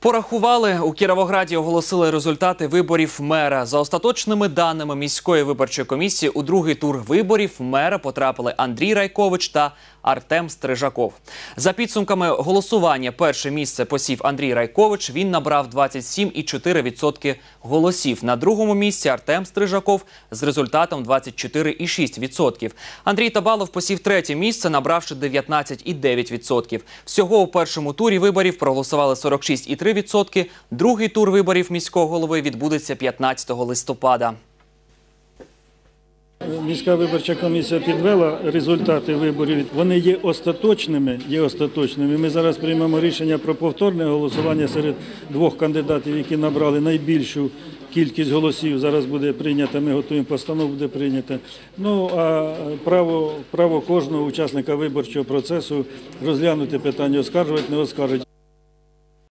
Порахували у Кіровограді. Оголосили результати виборів мера. За остаточними даними міської виборчої комісії, у другий тур виборів мера потрапили Андрій Райкович та Артем Стрижаков. За підсумками голосування, перше місце посів Андрій Райкович. Він набрав 27,4% голосів. На другому місці Артем Стрижаков з результатом 24,6%. Андрій Табалов посів третє місце, набравши 19,9%. Всього у першому турі виборів проголосували 46,3%. Другий тур виборів міського голови відбудеться 15 листопада. Міська виборча комісія підвела результати виборів. Вони є остаточними. Є остаточними. Ми зараз приймемо рішення про повторне голосування серед двох кандидатів, які набрали найбільшу кількість голосів. Зараз буде прийнято. Ми готуємо постанову, буде прийнято. Ну а право, право кожного учасника виборчого процесу розглянути питання, оскаржувати, не оскаржувати.